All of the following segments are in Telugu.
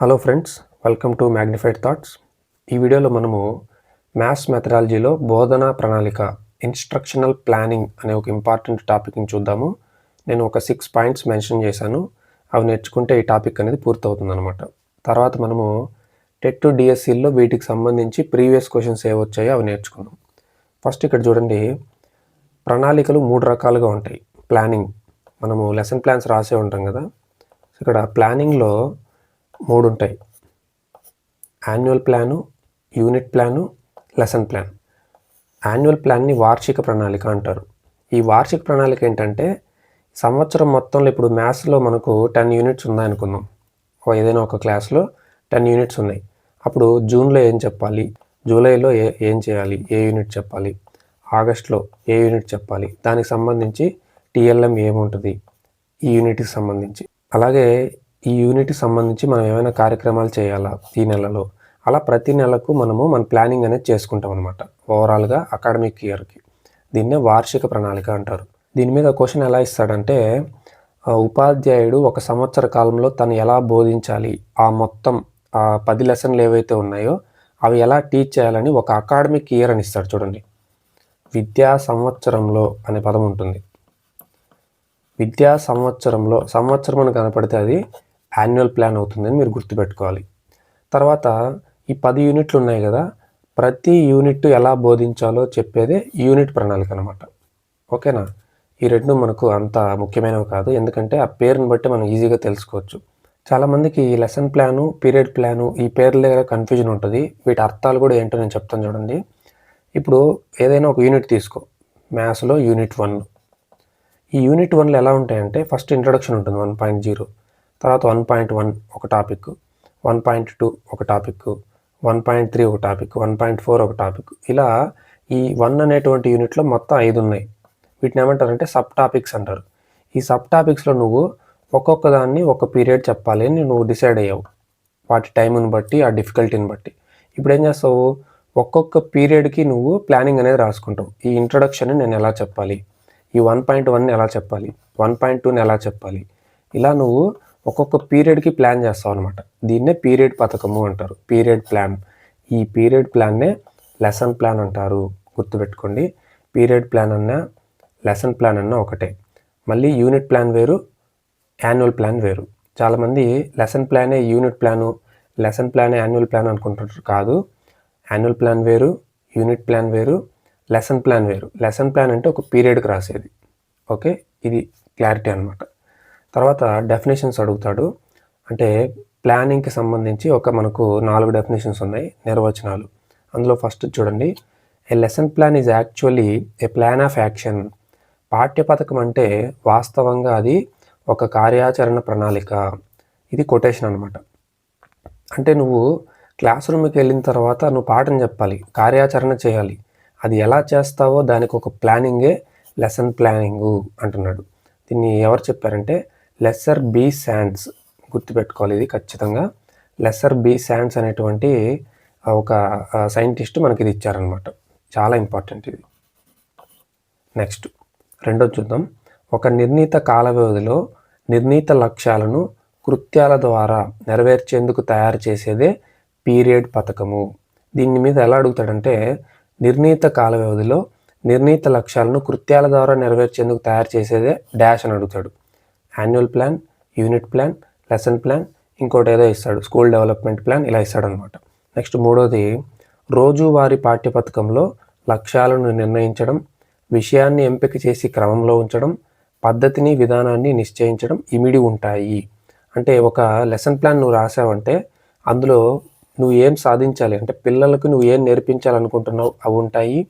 Hello friends welcome to magnified thoughts ఈ వీడియోలో మనము మ్యాథ్స్ మెథడాలజీలో బోధనా ప్రణాళిక ఇన్స్ట్రక్షనల్ ప్లానింగ్ అనే ఒక ఇంపార్టెంట్ టాపిక్ని చూద్దాము. నేను ఒక సిక్స్ పాయింట్స్ మెన్షన్ చేశాను. అవి నేర్చుకుంటే ఈ టాపిక్ అనేది పూర్తవుతుంది అనమాట తర్వాత మనము టెట్ టు వీటికి సంబంధించి ప్రీవియస్ క్వశ్చన్స్ ఏ వచ్చాయో అవి నేర్చుకుందాం. ఫస్ట్ ఇక్కడ చూడండి ప్రణాళికలు మూడు రకాలుగా ఉంటాయి. ప్లానింగ్ మనము లెసన్ ప్లాన్స్ రాసే ఉంటాం కదా. ఇక్కడ ప్లానింగ్లో మూడు ఉంటాయి annual plan unit plan lesson plan annual ప్లాన్ని వార్షిక ప్రణాళిక అంటారు. ఈ వార్షిక ప్రణాళిక ఏంటంటే సంవత్సరం మొత్తంలో ఇప్పుడు మ్యాథ్స్లో మనకు టెన్ యూనిట్స్ ఉన్నాయనుకుందాం. ఓ ఏదైనా ఒక క్లాస్లో టెన్ యూనిట్స్ ఉన్నాయి. అప్పుడు జూన్లో ఏం చెప్పాలి? జూలైలో ఏ ఏం చేయాలి? ఏ యూనిట్ చెప్పాలి? ఆగస్ట్లో ఏ యూనిట్ చెప్పాలి? దానికి సంబంధించి టీఎల్ఎం ఏముంటుంది? ఈ యూనిట్కి సంబంధించి. అలాగే ఈ యూనిట్కి సంబంధించి మనం ఏమైనా కార్యక్రమాలు చేయాలా ఈ నెలలో? అలా ప్రతి నెలకు మనము మన ప్లానింగ్ అనేది చేసుకుంటాం అనమాట ఓవరాల్గా అకాడమిక్ ఇయర్కి. దీన్నే వార్షిక ప్రణాళిక అంటారు. దీని మీద క్వశ్చన్ ఎలా ఇస్తాడంటే ఉపాధ్యాయుడు ఒక సంవత్సర కాలంలో తను ఎలా బోధించాలి? ఆ మొత్తం ఆ పది లెసన్లు ఏవైతే ఉన్నాయో అవి ఎలా టీచ్ చేయాలని ఒక అకాడమిక్ ఇయర్ అని ఇస్తాడు చూడండి. విద్యా సంవత్సరంలో అనే పదం ఉంటుంది. విద్యా సంవత్సరంలో సంవత్సరం అని కనపడితే అది యాన్యువల్ ప్లాన్ అవుతుందని మీరు గుర్తుపెట్టుకోవాలి. తర్వాత ఈ పది యూనిట్లు ఉన్నాయి కదా ప్రతి యూనిట్ ఎలా బోధించాలో చెప్పేదే యూనిట్ ప్రణాళిక అనమాట ఓకేనా? ఈ రెండు మనకు అంత ముఖ్యమైనవి కాదు ఎందుకంటే ఆ పేరుని బట్టి మనం ఈజీగా తెలుసుకోవచ్చు. చాలామందికి ఈ లెసన్ ప్లాను పీరియడ్ ప్లాను ఈ పేర్ల దగ్గర కన్ఫ్యూజన్ ఉంటుంది. వీటి అర్థాలు కూడా ఏంటో నేను చెప్తాను చూడండి. ఇప్పుడు ఏదైనా ఒక యూనిట్ తీసుకో మ్యాథ్స్లో యూనిట్ వన్ ఈ యూనిట్ వన్లో ఎలా ఉంటాయంటే ఫస్ట్ ఇంట్రొడక్షన్ ఉంటుంది వన్ పాయింట్ జీరో తర్వాత వన్ పాయింట్ వన్ ఒక టాపిక్ వన్ పాయింట్ టూ ఒక టాపిక్ వన్ పాయింట్ త్రీ ఒక టాపిక్ వన్ పాయింట్ ఫోర్ ఒక టాపిక్ ఇలా ఈ వన్ అనేటువంటి యూనిట్లో మొత్తం ఐదు ఉన్నాయి. వీటిని ఏమంటారంటే సబ్ టాపిక్స్ అంటారు. ఈ సబ్ టాపిక్స్లో నువ్వు ఒక్కొక్క దాన్ని ఒక పీరియడ్ చెప్పాలి అని నువ్వు డిసైడ్ అయ్యావు. వాటి టైంని బట్టి ఆ డిఫికల్టీని బట్టి. ఇప్పుడు ఏం చేస్తావు? ఒక్కొక్క పీరియడ్కి నువ్వు ప్లానింగ్ అనేది రాసుకుంటావు. ఈ ఇంట్రడక్షన్ నేను ఎలా చెప్పాలి? ఈ వన్ పాయింట్ వన్ ఎలా చెప్పాలి? వన్ పాయింట్ టూని ఎలా చెప్పాలి? ఇలా నువ్వు ఒక్కొక్క పీరియడ్కి ప్లాన్ చేస్తావు అనమాట దీన్నే పీరియడ్ పథకము అంటారు. పీరియడ్ ప్లాన్ ఈ పీరియడ్ ప్లాన్నే లెసన్ ప్లాన్ అంటారు. గుర్తుపెట్టుకోండి. పీరియడ్ ప్లాన్ అన్నా లెసన్ ప్లాన్ అన్నా ఒకటే. మళ్ళీ యూనిట్ ప్లాన్ వేరు యాన్యువల్ ప్లాన్ వేరు. చాలామంది లెసన్ ప్లానే యూనిట్ ప్లాను లెసన్ ప్లానే యాన్యువల్ ప్లాన్ అనుకుంటుంటారు కాదు. యాన్యువల్ ప్లాన్ వేరు యూనిట్ ప్లాన్ వేరు లెసన్ ప్లాన్ వేరు. లెసన్ ప్లాన్ అంటే ఒక పీరియడ్కి రాసేది. ఓకే ఇది క్లారిటీ అనమాట తర్వాత డెఫినేషన్స్ అడుగుతాడు. అంటే ప్లానింగ్కి సంబంధించి ఒక మనకు నాలుగు డెఫినేషన్స్ ఉన్నాయి నిర్వచనాలు. అందులో ఫస్ట్ చూడండి. A lesson plan is actually a plan of action పాఠ్య పథకం అంటే వాస్తవంగా అది ఒక కార్యాచరణ ప్రణాళిక. ఇది కొటేషన్ అనమాట అంటే నువ్వు క్లాస్ రూమ్కి వెళ్ళిన తర్వాత నువ్వు పాఠం చెప్పాలి కార్యాచరణ చేయాలి. అది ఎలా చేస్తావో దానికి ఒక ప్లానింగే లెసన్ ప్లానింగు అంటున్నాడు. దీన్ని ఎవరు చెప్పారంటే లెస్సర్ బీ శాండ్స్ గుర్తుపెట్టుకోవాలి ఇది ఖచ్చితంగా. లెస్సర్ బీ శాండ్స్ అనేటువంటి ఒక సైంటిస్ట్ మనకి ఇది ఇచ్చారనమాట చాలా ఇంపార్టెంట్ ఇది. నెక్స్ట్ రెండో చూద్దాం. ఒక నిర్ణీత కాల వ్యవధిలో నిర్ణీత లక్ష్యాలను కృత్యాల ద్వారా నెరవేర్చేందుకు తయారు చేసేదే పీరియడ్ పథకము. దీని మీద ఎలా అడుగుతాడంటే నిర్ణీత కాల వ్యవధిలో నిర్ణీత లక్ష్యాలను కృత్యాల ద్వారా నెరవేర్చేందుకు తయారు చేసేదే డాష్ అని అడుగుతాడు. Annual plan unit plan lesson plan ఇంకోటి ఏదో ఇస్తాడు స్కూల్ డెవలప్మెంట్ ప్లాన్ ఇలా ఇస్తాడు అనమాట నెక్స్ట్ మూడోది రోజువారీ పాఠ్యపథకంలో లక్ష్యాలను నిర్ణయించడం విషయాన్ని ఎంపిక చేసి క్రమంలో ఉంచడం పద్ధతిని విధానాన్ని నిశ్చయించడం ఇమిడి ఉంటాయి. అంటే ఒక లెసన్ ప్లాన్ నువ్వు రాసావంటే అందులో నువ్వు ఏం సాధించాలి? అంటే పిల్లలకు నువ్వు ఏం నేర్పించాలనుకుంటున్నావు? అవి ఉంటాయి.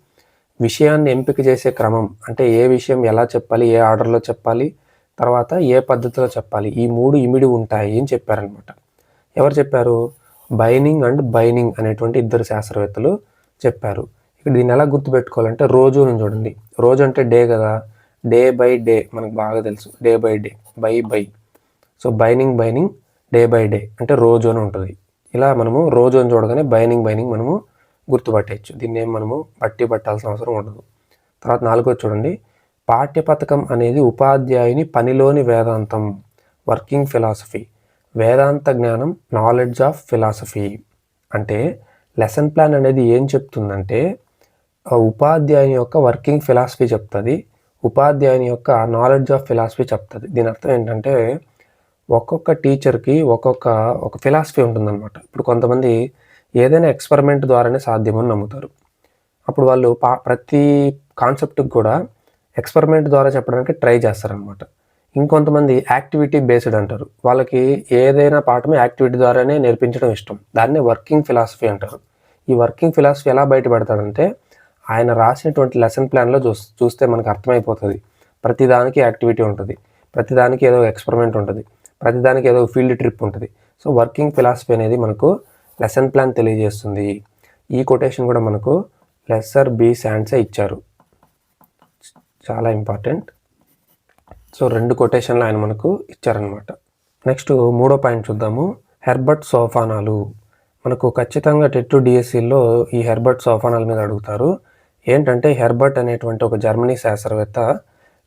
విషయాన్ని ఎంపిక చేసే క్రమం అంటే ఏ విషయం ఎలా చెప్పాలి? ఏ ఆర్డర్లో చెప్పాలి? తర్వాత ఏ పద్ధతిలో చెప్పాలి? ఈ మూడు ఇమిడి ఉంటాయి అని చెప్పారనమాట. ఎవరు చెప్పారు? బైనింగ్ అండ్ బైనింగ్ అనేటువంటి ఇద్దరు శాస్త్రవేత్తలు చెప్పారు. ఇక్కడ దీన్ని ఎలా గుర్తుపెట్టుకోవాలంటే రోజు అని చూడండి. రోజు అంటే డే కదా. డే బై డే మనకు బాగా తెలుసు. Day by day. Bye bye. So బైనింగ్ బైనింగ్ డే బై డే అంటే రోజు అని ఉంటుంది. ఇలా మనము రోజు అని చూడగానే బైనింగ్ బైనింగ్ మనము గుర్తుపట్టేయచ్చు. దీన్ని ఏం మనము పట్టి పట్టాల్సిన అవసరం ఉండదు. తర్వాత నాలుగో చూడండి. పాఠ్యపథకం అనేది ఉపాధ్యాయుని పనిలోని వేదాంతం వర్కింగ్ ఫిలాసఫీ వేదాంత జ్ఞానం నాలెడ్జ్ ఆఫ్ ఫిలాసఫీ. అంటే లెసన్ ప్లాన్ అనేది ఏం చెప్తుందంటే ఉపాధ్యాయుని యొక్క వర్కింగ్ ఫిలాసఫీ చెప్తుంది ఉపాధ్యాయుని యొక్క నాలెడ్జ్ ఆఫ్ ఫిలాసఫీ చెప్తుంది. దీని అర్థం ఏంటంటే ఒక్కొక్క టీచర్కి ఒక్కొక్క ఒక ఫిలాసఫీ ఉంటుందన్నమాట. ఇప్పుడు కొంతమంది ఏదైనా ఎక్స్పెరిమెంట్ ద్వారానే సాధ్యమని నమ్ముతారు. అప్పుడు వాళ్ళు పా ప్రతి కాన్సెప్ట్కి కూడా ఎక్స్పెరిమెంట్ ద్వారా చెప్పడానికి ట్రై చేస్తారనమాట ఇంకొంతమంది యాక్టివిటీ బేస్డ్ అంటారు. వాళ్ళకి ఏదైనా పాఠం యాక్టివిటీ ద్వారానే నేర్పించడం ఇష్టం. దాన్నే వర్కింగ్ ఫిలాసఫీ అంటారు. ఈ వర్కింగ్ ఫిలాసఫీ ఎలా బయటపడతాడంటే ఆయన రాసినటువంటి లెసన్ ప్లాన్లో చూ చూస్తే మనకు అర్థమైపోతుంది. ప్రతిదానికి యాక్టివిటీ ఉంటుంది. ప్రతిదానికి ఏదో ఎక్స్పెరిమెంట్ ఉంటుంది. ప్రతిదానికి ఏదో ఫీల్డ్ ట్రిప్ ఉంటుంది. సో వర్కింగ్ ఫిలాసఫీ అనేది మనకు లెసన్ ప్లాన్ తెలియజేస్తుంది. ఈ కొటేషన్ కూడా మనకు లెస్సర్ బీ శాండ్సే ఇచ్చారు. చాలా ఇంపార్టెంట్. సో రెండు కొటేషన్లు ఆయన మనకు ఇచ్చారనమాట నెక్స్ట్ మూడో పాయింట్ చూద్దాము. హెర్బర్ట్ సోఫానాలు. మనకు ఖచ్చితంగా టెట్ డిఎస్సిలో ఈ హెర్బర్ట్ సోఫానాల మీద అడుగుతారు. ఏంటంటే హెర్బర్ట్ అనేటువంటి ఒక జర్మనీ శాస్త్రవేత్త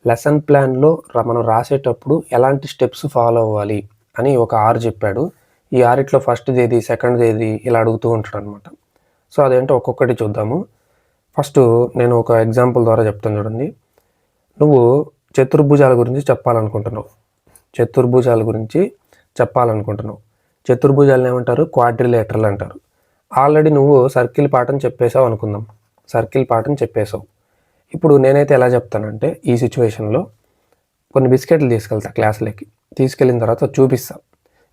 లెసన్ ప్లాన్లో మనం రాసేటప్పుడు ఎలాంటి స్టెప్స్ ఫాలో అవ్వాలి అని ఒక ఆరు చెప్పాడు. ఈ ఆరిట్లో ఫస్ట్ ఏది సెకండ్ ఏది ఇలా అడుగుతూ ఉంటాడు అనమాట సో అదేంటో ఒక్కొక్కటి చూద్దాము. ఫస్ట్ నేను ఒక ఎగ్జాంపుల్ ద్వారా చెప్తాను చూడండి. నువ్వు చతుర్భుజాల గురించి చెప్పాలనుకుంటున్నావు. చతుర్భుజాల గురించి చెప్పాలనుకుంటున్నావు. చతుర్భుజాలను ఏమంటారు? క్వాడ్రిలేటరల్ అంటారు. ఆల్రెడీ నువ్వు సర్కిల్ పాఠం చెప్పేశావు అనుకుందాం. సర్కిల్ పాఠం చెప్పేశావు. ఇప్పుడు నేనైతే ఎలా చెప్తానంటే ఈ సిచ్యువేషన్లో కొన్ని బిస్కెట్లు తీసుకెళ్తా క్లాసులకి తీసుకెళ్ళిన తర్వాత చూపిస్తా.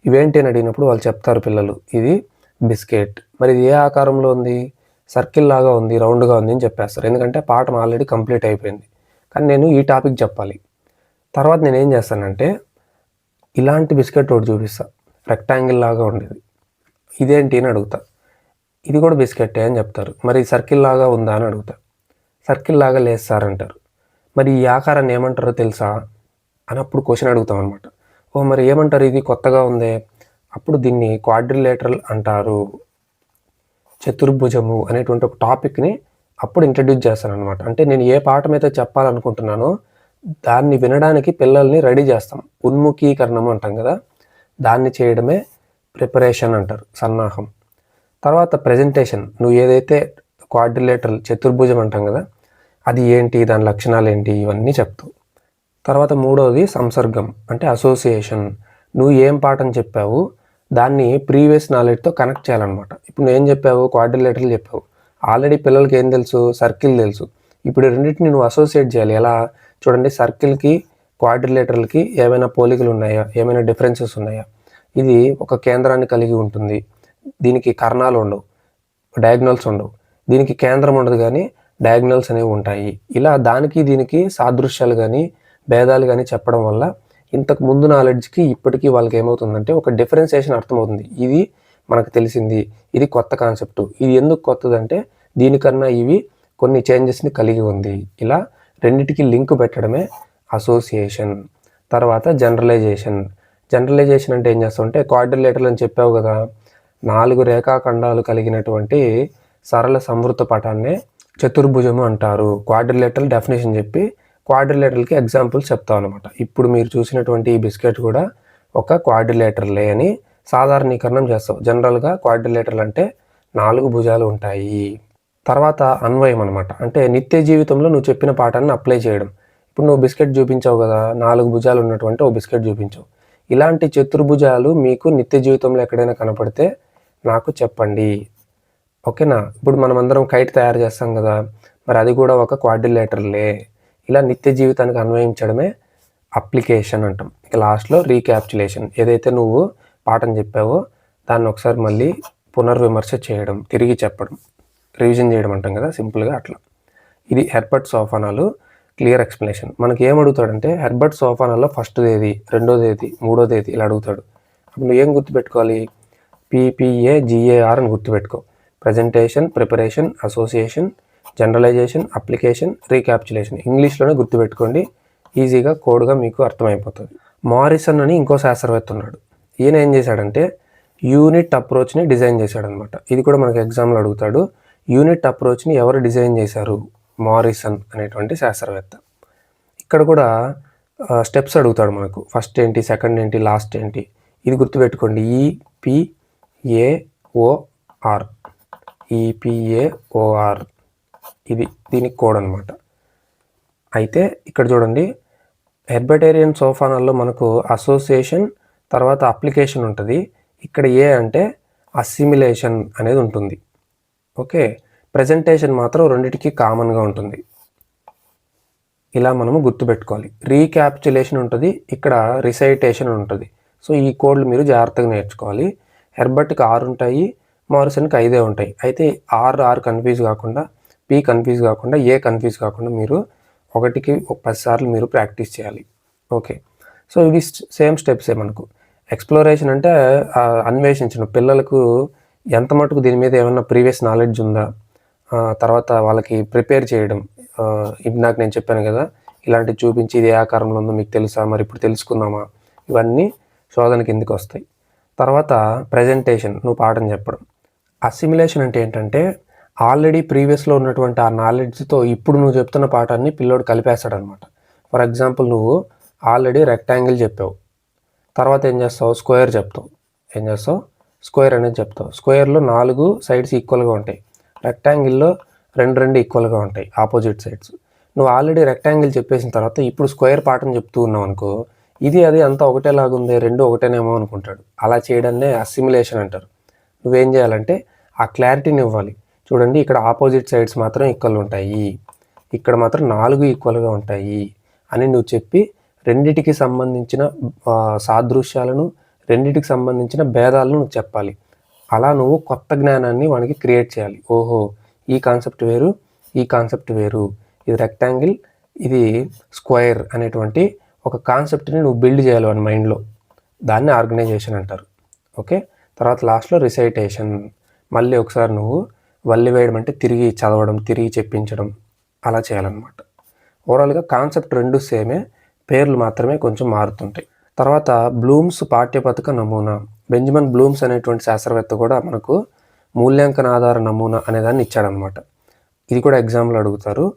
ఇవేంటి అని అడిగినప్పుడు వాళ్ళు చెప్తారు పిల్లలు. ఇది బిస్కెట్. మరి ఇది ఏ ఆకారంలో ఉంది? సర్కిల్ లాగా ఉంది రౌండ్గా ఉంది అని చెప్పేస్తారు. ఎందుకంటే పాఠం ఆల్రెడీ కంప్లీట్ అయిపోయింది. కానీ నేను ఈ టాపిక్ చెప్పాలి. తర్వాత నేను ఏం చేస్తానంటే ఇలాంటి బిస్కెట్ ఒకటి చూపిస్తా. రెక్టాంగిల్ లాగా ఉండేది. ఇదేంటి అని అడుగుతా. ఇది కూడా బిస్కెట్టే అని చెప్తారు. మరి సర్కిల్ లాగా ఉందా అని అడుగుతా. సర్కిల్ లాగా లేదు సార్ అంటారు. మరి ఈ ఆకారాన్ని ఏమంటారో తెలుసా? అని అప్పుడు క్వశ్చన్ అడుగుతాం అనమాట ఓ మరి ఏమంటారు? ఇది కొత్తగా ఉందే. అప్పుడు దీన్ని క్వాడ్రిలేటరల్ అంటారు. చతుర్భుజము అనేటువంటి ఒక టాపిక్ని అప్పుడు ఇంట్రడ్యూస్ చేస్తాను అనమాట అంటే నేను ఏ పాఠం అయితే చెప్పాలనుకుంటున్నానో దాన్ని వినడానికి పిల్లల్ని రెడీ చేస్తాం. ఉన్ముఖీకరణం అంటాం కదా. దాన్ని చేయడమే ప్రిపరేషన్ అంటారు సన్నాహం. తర్వాత ప్రజెంటేషన్ నువ్వు ఏదైతే క్వాడ్రిలేటరల్ చతుర్భుజం అంటాం కదా అది ఏంటి దాని లక్షణాలు ఏంటి ఇవన్నీ చెప్తావు తర్వాత మూడవది సంసర్గం అంటే అసోసియేషన్ నువ్వు ఏం పాఠం చెప్పావు దాన్ని ప్రీవియస్ నాలెడ్జ్తో కనెక్ట్ చేయాలన్నమాట. ఇప్పుడు నువ్వు ఏం చెప్పావు క్వాడ్రిలేటర్లు చెప్పావు. ఆల్రెడీ పిల్లలకి ఏం తెలుసు? సర్కిల్ తెలుసు. ఇప్పుడు రెండింటిని నువ్వు అసోసియేట్ చేయాలి. ఎలా? చూడండి సర్కిల్కి క్వాడ్రిలేటర్లకి ఏమైనా పోలికలు ఉన్నాయా? ఏమైనా డిఫరెన్సెస్ ఉన్నాయా? ఇది ఒక కేంద్రాన్ని కలిగి ఉంటుంది. దీనికి కర్ణాలు ఉండవు. డయాగ్నల్స్ ఉండవు. దీనికి కేంద్రం ఉండదు కానీ డయాగ్నల్స్ అనేవి ఉంటాయి. ఇలా దానికి దీనికి సాదృశ్యాలు కానీ భేదాలు కానీ చెప్పడం వల్ల ఇంతకు ముందు నాలెడ్జ్కి ఇప్పటికీ వాళ్ళకి ఏమవుతుందంటే ఒక డిఫరెన్సియేషన్ అర్థమవుతుంది. ఇది మనకు తెలిసింది. ఇది కొత్త కాన్సెప్ట్ ఇది ఎందుకు కొత్తదంటే దీనికన్నా ఇవి కొన్ని చేంజెస్ని కలిగి ఉంది. ఇలా రెండిటికి లింక్ పెట్టడమే అసోసియేషన్ తర్వాత జనరలైజేషన్ జనరలైజేషన్ అంటే ఏం చేస్తామంటే క్వాడ్రిలేటర్లు అని చెప్పావు కదా నాలుగు రేఖాఖండాలు కలిగినటువంటి సరళ సంవృత పటాన్నే చతుర్భుజము అంటారు. క్వాడ్రిలేటరల్ డెఫినేషన్ చెప్పి క్వార్డిలేటర్కి ఎగ్జాంపుల్స్ చెప్తాం అనమాట ఇప్పుడు మీరు చూసినటువంటి ఈ బిస్కెట్ కూడా ఒక క్వార్డిలేటర్లే అని సాధారణీకరణం చేస్తాం. జనరల్గా క్వాడ్రిలేటర్లు అంటే నాలుగు భుజాలు ఉంటాయి. తర్వాత అన్వయం అనమాట అంటే నిత్య జీవితంలో నువ్వు చెప్పిన పాఠాన్ని అప్లై చేయడం. ఇప్పుడు నువ్వు బిస్కెట్ చూపించావు కదా నాలుగు భుజాలు ఉన్నటువంటి ఓ బిస్కెట్ చూపించావు. ఇలాంటి చతుర్భుజాలు మీకు నిత్య జీవితంలో ఎక్కడైనా కనపడితే నాకు చెప్పండి. ఓకేనా? ఇప్పుడు మనం అందరం కైట్ తయారు చేస్తాం కదా మరి అది కూడా ఒక క్వాడ్రిలేటర్లే. ఇలా నిత్య జీవితానికి అన్వయించడమే అప్లికేషన్ అంటాం. ఇక లాస్ట్లో రీక్యాప్చులేషన్. ఏదైతే నువ్వు పాఠం చెప్పావో. దాన్ని ఒకసారి మళ్ళీ పునర్విమర్శ చేయడం తిరిగి చెప్పడం రివిజన్ చేయడం అంటాం కదా సింపుల్గా అట్లా. ఇది హెర్బర్ట్ సోఫానాలు క్లియర్ ఎక్స్ప్లెనేషన్. మనకి ఏం అడుగుతాడంటే హెర్బర్ట్ సోఫానాల్లో ఫస్ట్ ఏది రెండోది ఏది మూడోది ఏది ఇలా అడుగుతాడు. అప్పుడు నువ్వు ఏం గుర్తుపెట్టుకోవాలి? పీపీఏ జిఏఆర్ అని గుర్తుపెట్టుకో. Presentation preparation association generalization application recapitulation ఇంగ్లీష్లోనే గుర్తుపెట్టుకోండి. ఈజీగా కోడ్గా మీకు అర్థమైపోతుంది. మారిసన్ అని ఇంకో శాస్త్రవేత్త ఉన్నాడు. ఈయన ఏం చేశాడంటే యూనిట్ అప్రోచ్ని డిజైన్ చేశాడనమాట. ఇది కూడా మనకు ఎగ్జామ్లో అడుగుతాడు. యూనిట్ అప్రోచ్ని ఎవరు డిజైన్ చేశారు? మారిసన్ అనేటువంటి శాస్త్రవేత్త. ఇక్కడ కూడా స్టెప్స్ అడుగుతాడు మనకు. ఫస్ట్ ఏంటి సెకండ్ ఏంటి లాస్ట్ ఏంటి? ఇది గుర్తుపెట్టుకోండి. ఈపిఏఓఆర్ ఈపిఏఓఆర్ ఇది దీనికి కోడ్ అనమాట అయితే ఇక్కడ చూడండి హెర్బటేరియన్ సోఫానాల్లో మనకు అసోసియేషన్ తర్వాత అప్లికేషన్ ఉంటుంది. ఇక్కడ ఏ అంటే అసిమిలేషన్ అనేది ఉంటుంది. ఓకే? ప్రజెంటేషన్ మాత్రం రెండిటికి కామన్గా ఉంటుంది. ఇలా మనము గుర్తుపెట్టుకోవాలి. రీక్యాప్చులేషన్ ఉంటుంది. ఇక్కడ రిసైటేషన్ ఉంటుంది. సో ఈ కోడ్లు మీరు జాగ్రత్తగా నేర్చుకోవాలి. హెర్బర్ట్కి ఆరు ఉంటాయి. మారిసన్కి ఐదే ఉంటాయి. అయితే ఆర్ ఆర్ కన్ఫ్యూజ్ కాకుండా పి కన్ఫ్యూజ్ కాకుండా ఏ కన్ఫ్యూజ్ కాకుండా మీరు ఒకటికి ఒక పది సార్లు మీరు ప్రాక్టీస్ చేయాలి. ఓకే? సో ఇవి సేమ్ స్టెప్సే మనకు. ఎక్స్ప్లోరేషన్ అంటే అన్వేషించడం. పిల్లలకు ఎంత మటుకు దీని మీద ఏమన్నా ప్రీవియస్ నాలెడ్జ్ ఉందా? తర్వాత వాళ్ళకి ప్రిపేర్ చేయడం. ఇప్పుడు నాకు నేను చెప్పాను కదా ఇలాంటివి చూపించి ఇది ఏ ఆకారంలో ఉందో మీకు తెలుసా? మరి ఇప్పుడు తెలుసుకుందామా? ఇవన్నీ శోధన కిందకి వస్తాయి. తర్వాత ప్రజెంటేషన్ నువ్వు పాఠం చెప్పడం. అసిమిలేషన్ అంటే ఏంటంటే ఆల్రెడీ ప్రీవియస్లో ఉన్నటువంటి ఆ నాలెడ్జ్తో ఇప్పుడు నువ్వు చెప్తున్న పాఠాన్ని పిల్లోడు కలిపేస్తాడనమాట. ఫర్ ఎగ్జాంపుల్ నువ్వు ఆల్రెడీ రెక్టాంగిల్ చెప్పావు. తర్వాత ఏం చేస్తావు? స్క్వేర్ చెప్తావు. ఏం చేస్తావు? స్క్వేర్ అనేది చెప్తావు. స్క్వేర్లో నాలుగు సైడ్స్ ఈక్వల్గా ఉంటాయి. రెక్టాంగిల్లో రెండు రెండు ఈక్వల్గా ఉంటాయి. Opposite sides. నువ్వు ఆల్రెడీ రెక్టాంగిల్ చెప్పేసిన తర్వాత ఇప్పుడు స్క్వేర్ పాఠం చెప్తూ ఉన్నావు అనుకో ఇది అది అంతా ఒకటేలాగుంది రెండు ఒకటేనేమో అనుకుంటాడు. అలా చేయడాన్నే అసిమిలేషన్ అంటారు. నువ్వేం చేయాలంటే ఆ క్లారిటీని ఇవ్వాలి. చూడండి ఇక్కడ ఆపోజిట్ సైడ్స్ మాత్రం ఈక్వల్ ఉంటాయి. ఇక్కడ మాత్రం నాలుగు ఈక్వల్గా ఉంటాయి అని నువ్వు చెప్పి రెండిటికి సంబంధించిన సాదృశ్యాలను రెండిటికి సంబంధించిన భేదాలను నువ్వు చెప్పాలి. అలా నువ్వు కొత్త జ్ఞానాన్ని వానికి క్రియేట్ చేయాలి. ఓహో ఈ కాన్సెప్ట్ వేరు ఈ కాన్సెప్ట్ వేరు. ఇది రెక్టాంగిల్ ఇది స్క్వేర్ అనేటువంటి ఒక కాన్సెప్ట్ని నువ్వు బిల్డ్ చేయాలి వాని మైండ్లో. దాన్ని ఆర్గనైజేషన్ అంటారు. ఓకే? తర్వాత లాస్ట్లో రిసైటేషన్. మళ్ళీ ఒకసారి నువ్వు వల్లి వేయడం అంటే తిరిగి చదవడం తిరిగి చెప్పించడం అలా చేయాలన్నమాట. ఓవరాల్గా కాన్సెప్ట్ రెండు సేమే. పేర్లు మాత్రమే కొంచెం మారుతుంటాయి. తర్వాత బ్లూమ్స్ పాఠ్యపథక నమూనా. బెంజమిన్ బ్లూమ్స్ అనేటువంటి శాస్త్రవేత్త కూడా మనకు మూల్యాంకన ఆధార నమూనా అనేదాన్ని ఇచ్చాడనమాట ఇది కూడా ఎగ్జామ్లో అడుగుతారు.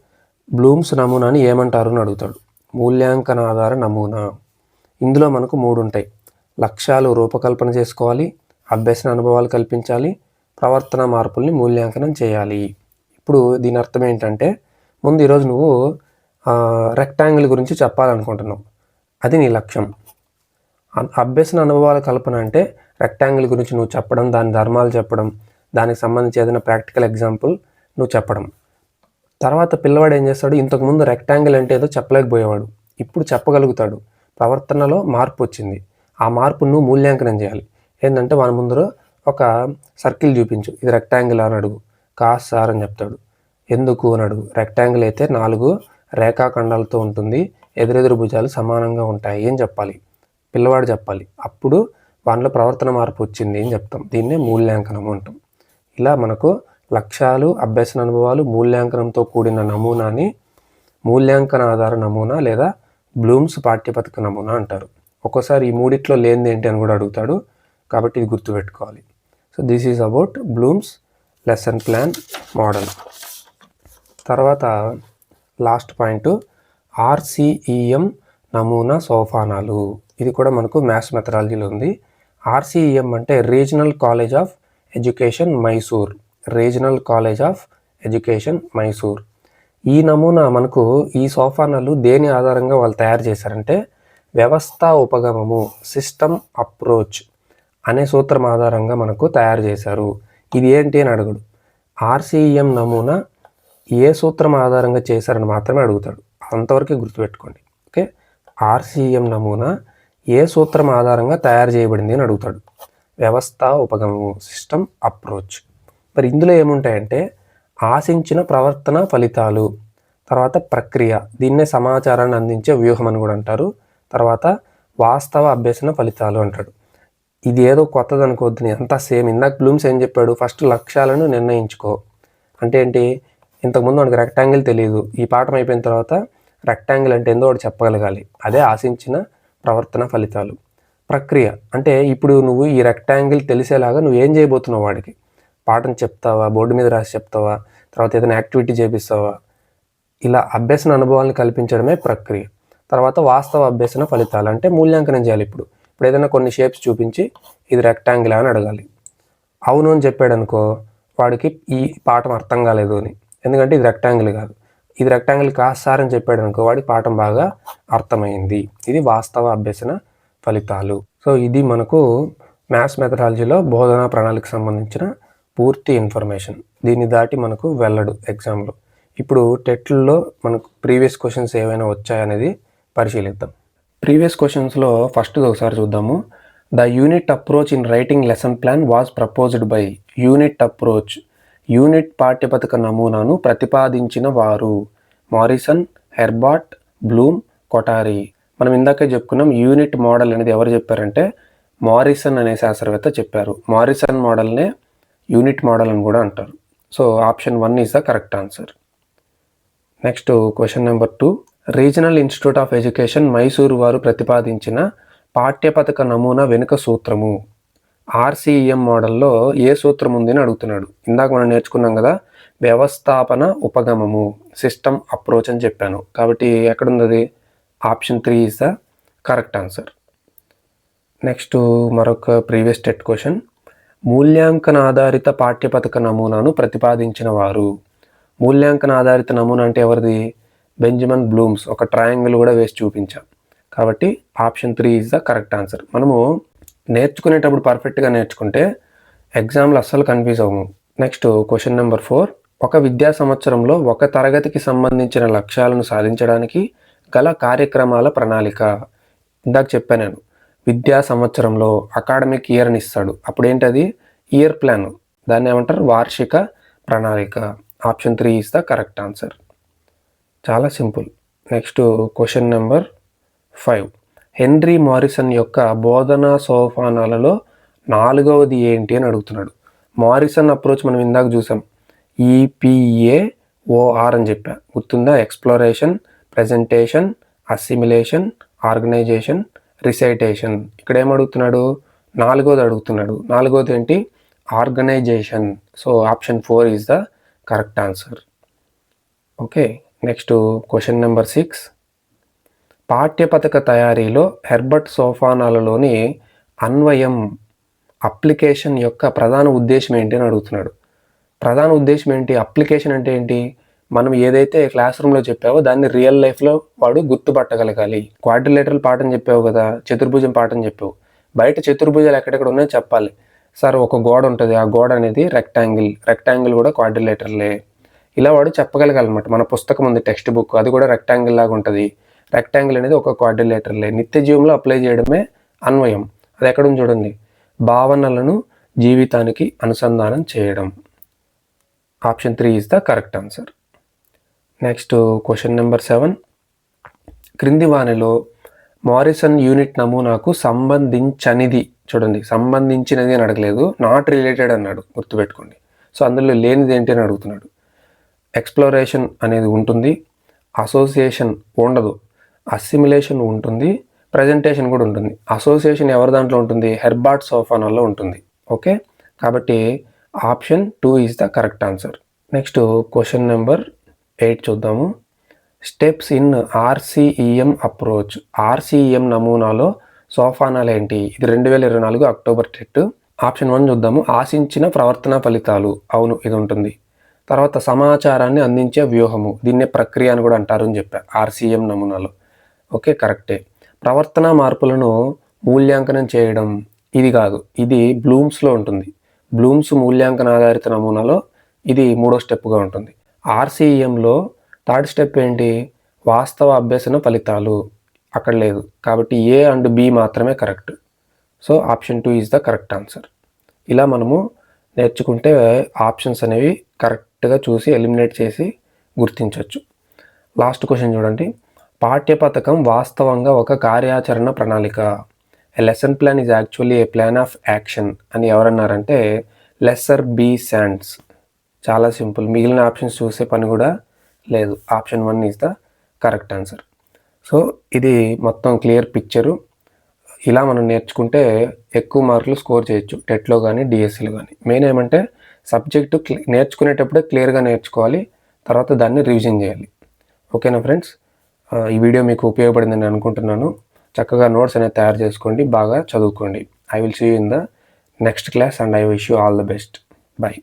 బ్లూమ్స్ నమూనాని ఏమంటారు అని అడుగుతాడు. మూల్యాంకన ఆధార నమూనా. ఇందులో మనకు మూడు ఉంటాయి లక్ష్యాలు రూపకల్పన చేసుకోవాలి అభ్యసన అనుభవాలు కల్పించాలి ప్రవర్తన మార్పుల్ని మూల్యాంకనం చేయాలి. ఇప్పుడు దీని అర్థం ఏంటంటే ముందు ఈరోజు నువ్వు రెక్టాంగిల్ గురించి చెప్పాలనుకుంటున్నాం. అది నీ లక్ష్యం. అభ్యసన అనుభవాల కల్పన అంటే రెక్టాంగిల్ గురించి నువ్వు చెప్పడం దాని ధర్మాలు చెప్పడం దానికి సంబంధించి ఏదైనా ప్రాక్టికల్ ఎగ్జాంపుల్ నువ్వు చెప్పడం. తర్వాత పిల్లవాడు ఏం చేస్తాడు ఇంతకుముందు రెక్టాంగిల్ అంటే ఏదో చెప్పలేకపోయేవాడు. ఇప్పుడు చెప్పగలుగుతాడు. ప్రవర్తనలో మార్పు వచ్చింది. ఆ మార్పు నువ్వు మూల్యాంకనం చేయాలి. ఏంటంటే వాని ముందర ఒక సర్కిల్ చూపించు. ఇది రెక్టాంగిల్ అని అడుగు. కాస్ సార్ అని చెప్తాడు. ఎందుకు అని అడుగు. రెక్టాంగిల్ అయితే నాలుగు రేఖాఖండాలతో ఉంటుంది. ఎదురెదురు భుజాలు సమానంగా ఉంటాయి అని చెప్పాలి. పిల్లవాడు చెప్పాలి. అప్పుడు వానిలో ప్రవర్తన మార్పు వచ్చింది అని చెప్తాం. దీన్నే మూల్యాంకనం అంటాం. ఇలా మనకు లక్ష్యాలు అభ్యసన అనుభవాలు మూల్యాంకనంతో కూడిన నమూనాని మూల్యాంకన ఆధార నమూనా లేదా బ్లూమ్స్ పాఠ్యపథక నమూనా అంటారు. ఒక్కోసారి ఈ మూడిట్లో లేనిది ఏంటి అని కూడా అడుగుతాడు. కాబట్టి ఇది గుర్తుపెట్టుకోవాలి. So this is about Bloom's lesson plan model. తర్వాత లాస్ట్ పాయింట్. ఆర్సిఈఎం నమూనా సోపానాలు. ఇది కూడా మనకు మ్యాథ్స్ మెథడాలజీలో ఉంది. ఆర్సిఈఎం అంటే regional college of education Mysore. Regional college of education Mysore. ఈ నమూనా మనకు ఈ సోఫానాలు దేని ఆధారంగా వాళ్ళు తయారు చేశారంటే వ్యవస్థ ఉపగమము సిస్టమ్ అప్రోచ్ అనే సూత్రం ఆధారంగా మనకు తయారు చేశారు. ఇది ఏంటి అని అడుగుడు. ఆర్సీఎం నమూనా ఏ సూత్రం ఆధారంగా చేశారని మాత్రమే అడుగుతాడు. అంతవరకు గుర్తుపెట్టుకోండి. ఓకే? ఆర్సీఎం నమూనా ఏ సూత్రం ఆధారంగా తయారు చేయబడింది అని అడుగుతాడు. వ్యవస్థ ఉపగమము సిస్టమ్ అప్రోచ్. మరి ఇందులో ఏముంటాయంటే ఆశించిన ప్రవర్తన ఫలితాలు తర్వాత ప్రక్రియ దీన్నే సమాచారాన్ని అందించే వ్యూహం అని కూడా అంటారు. తర్వాత వాస్తవ అభ్యసన ఫలితాలు అంటాడు. ఇది ఏదో కొత్తది అనుకోవద్దు అంతా సేమ్. ఇందాక బ్లూమ్స్ ఏం చెప్పాడు? ఫస్ట్ లక్ష్యాలను నిర్ణయించుకో. అంటే ఏంటి? ఇంతకుముందు మనకి రెక్టాంగిల్ తెలియదు ఈ పాఠం అయిపోయిన తర్వాత రెక్టాంగిల్ అంటే ఏందో వాడు చెప్పగలగాలి. అదే ఆశించిన ప్రవర్తన ఫలితాలు. ప్రక్రియ అంటే ఇప్పుడు నువ్వు ఈ రెక్టాంగిల్ తెలిసేలాగా నువ్వు ఏం చేయబోతున్నావు వాడికి? పాఠం చెప్తావా? బోర్డు మీద రాసి చెప్తావా? తర్వాత ఏదైనా యాక్టివిటీ చేపిస్తావా? ఇలా అభ్యసన అనుభవాలను కల్పించడమే ప్రక్రియ. తర్వాత వాస్తవ అభ్యసన ఫలితాలు అంటే మూల్యాంకనం చేయాలి ఇప్పుడు. ఇప్పుడు ఏదైనా కొన్ని షేప్స్ చూపించి ఇది రెక్టాంగిల్ అని అడగాలి. అవును అని చెప్పాడు అనుకో వాడికి ఈ పాఠం అర్థం కాలేదు అని. ఎందుకంటే ఇది రెక్టాంగిల్ కాదు. ఇది రెక్టాంగిల్ కాదు సార్ అని చెప్పాడు అనుకో వాడికి పాఠం బాగా అర్థమైంది. ఇది వాస్తవ అభ్యసన ఫలితాలు. సో ఇది మనకు మ్యాథ్స్ మెథడాలజీలో బోధనా ప్రణాళిక సంబంధించిన పూర్తి ఇన్ఫర్మేషన్ దీన్ని దాటి మనకు వెళ్ళడు ఎగ్జామ్లో ఇప్పుడు టెట్లలో మనకు ప్రీవియస్ క్వశ్చన్స్ ఏవైనా వచ్చాయనేది పరిశీలిద్దాం. ప్రీవియస్ క్వశ్చన్స్లో ఫస్ట్ ఒకసారి చూద్దాము. The unit approach in writing lesson plan was proposed by unit approach unit పాఠ్యపథక నమూనాను ప్రతిపాదించిన వారు మారిసన్ హెర్బాట్ బ్లూమ్ కొటారి. మనం ఇందాకే చెప్పుకున్నాం యూనిట్ మోడల్ అనేది ఎవరు చెప్పారంటే మారిసన్ అనే శాస్త్రవేత్త చెప్పారు. మారిసన్ మోడల్నే యూనిట్ మోడల్ అని కూడా అంటారు. So option one is the correct answer. Next question number two. Regional institute of education Mysuru వారు ప్రతిపాదించిన పాఠ్యపథక నమూనా వెనుక సూత్రము. ఆర్సీఎం మోడల్లో ఏ సూత్రం ఉంది అని అడుగుతున్నాడు. ఇందాక మనం నేర్చుకున్నాం కదా వ్యవస్థాపన ఉపగమము సిస్టమ్ అప్రోచ్ అని చెప్పాను. కాబట్టి ఎక్కడుంది అది option three is the correct answer. Next మరొక ప్రీవియస్ టెట్ క్వశ్చన్. మూల్యాంకన ఆధారిత పాఠ్యపథక నమూనాను ప్రతిపాదించిన వారు. మూల్యాంకన ఆధారిత నమూనా అంటే ఎవరిది? Benjamin Bloom's. ఒక ట్రయాంగిల్ కూడా వేసి చూపించాం. కాబట్టి option three is the correct answer. మనము నేర్చుకునేటప్పుడు పర్ఫెక్ట్గా నేర్చుకుంటే ఎగ్జామ్లు అస్సలు కన్ఫ్యూజ్ అవ్వము నెక్స్ట్ క్వశ్చన్ నెంబర్ ఫోర్ ఒక విద్యా సంవత్సరంలో ఒక తరగతికి సంబంధించిన లక్ష్యాలను సాధించడానికి గల కార్యక్రమాల ప్రణాళిక. ఇందాక చెప్పాను నేను విద్యా సంవత్సరంలో అకాడమిక్ ఇయర్ని ఇస్తాడు. అప్పుడు ఏంటది? ఇయర్ ప్లాన్ దాన్ని ఏమంటారు? వార్షిక ప్రణాళిక. Option three is the correct answer చాలా simple next question number five Henry Morrison యొక్క బోధనా సోపానాలలో నాలుగవది ఏంటి అని అడుగుతున్నాడు. మారిసన్ అప్రోచ్ మనం ఇందాక చూసాం. ఈపిఏ ఓఆర్ అని చెప్పా. గుర్తుందా? Exploration presentation assimilation organization recitation ఇక్కడ ఏమడుగుతున్నాడు అడుగుతున్నాడు? నాలుగోది అడుగుతున్నాడు. నాలుగోది ఏంటి? Organization so option four is the correct answer okay next question number six పాఠ్యపథక తయారీలో హెర్బర్ట్ సోఫానాలలోని అన్వయం అప్లికేషన్ యొక్క ప్రధాన ఉద్దేశం ఏంటి అని అడుగుతున్నాడు. ప్రధాన ఉద్దేశం ఏంటి? అప్లికేషన్ అంటే ఏంటి? మనం ఏదైతే క్లాస్ రూమ్లో చెప్పావో దాన్ని రియల్ లైఫ్లో వాడు గుర్తుపట్టగలగాలి. క్వాడ్రిలేటరల్ పాఠం చెప్పావు కదా చతుర్భుజం పాఠం చెప్పావు. బయట చతుర్భుజాలు ఎక్కడెక్కడ ఉన్నాయో చెప్పాలి. సార్ ఒక గోడ ఉంటుంది. ఆ గోడ అనేది రెక్టాంగిల్. రెక్టాంగిల్ కూడా క్వాడ్రిలేటర్లే. ఇలా వాడు చెప్పగలగాలన్నమాట. మన పుస్తకం ఉంది టెక్స్ట్ బుక్. అది కూడా రెక్టాంగిల్ లాగా ఉంటుంది. రెక్టాంగిల్ అనేది ఒక క్వాడ్రిలేటర్లే నిత్య జీవంలో అప్లై చేయడమే అన్వయం. అది ఎక్కడ చూడండి. భావనలను జీవితానికి అనుసంధానం చేయడం. Option three is the correct answer next question number seven క్రింది వానిలో మారిసన్ యూనిట్ నమూనాకు సంబంధించనిది. చూడండి సంబంధించినది అని అడగలేదు. నాట్ రిలేటెడ్ అన్నాడు గుర్తుపెట్టుకోండి. సో అందులో లేనిది ఏంటి అని అడుగుతున్నాడు. ఎక్స్ప్లోరేషన్ అనేది ఉంటుంది. అసోసియేషన్ ఉండదు. అసిమిలేషన్ ఉంటుంది ప్రజెంటేషన్ కూడా ఉంటుంది. అసోసియేషన్ ఎవరి దాంట్లో ఉంటుంది? హెర్బార్ట్ సోఫానాల్లో ఉంటుంది. ఓకే? కాబట్టి option two is the correct answer. Next question number eight చూద్దాము. Steps in RCEM approach. RCEM నమూనాలో సోఫానాలు ఏంటి? ఇది రెండు వేల ఇరవై నాలుగు అక్టోబర్ టెట్ ఆప్షన్ వన్ చూద్దాము. ఆశించిన ప్రవర్తన ఫలితాలు. అవును ఇది ఉంటుంది. తర్వాత సమాచారాన్ని అందించే వ్యూహము. దీన్నే ప్రక్రియ అని కూడా అంటారు అని చెప్పా. ఆర్సీఎం నమూనాలో. ఓకే కరెక్టే. ప్రవర్తన మార్పులను మూల్యాంకనం చేయడం ఇది కాదు. ఇది బ్లూమ్స్లో ఉంటుంది. బ్లూమ్స్ మూల్యాంకన ఆధారిత నమూనాలో ఇది మూడో స్టెప్గా ఉంటుంది. ఆర్సీఎంలో థర్డ్ స్టెప్ ఏంటి? వాస్తవ అభ్యసన ఫలితాలు. అక్కడ లేదు. కాబట్టి ఏ అండ్ బి మాత్రమే correct. So option two is the correct answer. ఇలా మనము నేర్చుకుంటే ఆప్షన్స్ అనేవి కరెక్ట్గా చూసి ఎలిమినేట్ చేసి గుర్తించవచ్చు లాస్ట్ క్వశ్చన్ చూడండి. పాఠ్యపథకం వాస్తవంగా ఒక కార్యాచరణ ప్రణాళిక. Lesson plan is actually a plan of action అని ఎవరన్నారంటే లెస్సర్ బీ శాండ్స్ చాలా సింపుల్. మిగిలిన ఆప్షన్స్ చూసే పని కూడా లేదు. Option one is the correct answer so ఇది మొత్తం క్లియర్ పిక్చరు. ఇలా మనం నేర్చుకుంటే ఎక్కువ మార్కులు స్కోర్ చేయొచ్చు. టెట్లో కానీ డిఎస్సిలో కానీ మెయిన్ ఏమంటే సబ్జెక్టు నేర్చుకునేటప్పుడే క్లియర్గా నేర్చుకోవాలి. తర్వాత దాన్ని రివిజన్ చేయాలి. ఓకేనా ఫ్రెండ్స్? ఈ వీడియో మీకు ఉపయోగపడిందని అనుకుంటున్నాను. చక్కగా నోట్స్ అనేది తయారు చేసుకోండి బాగా చదువుకోండి. I will see in the next class and I wish you all the best bye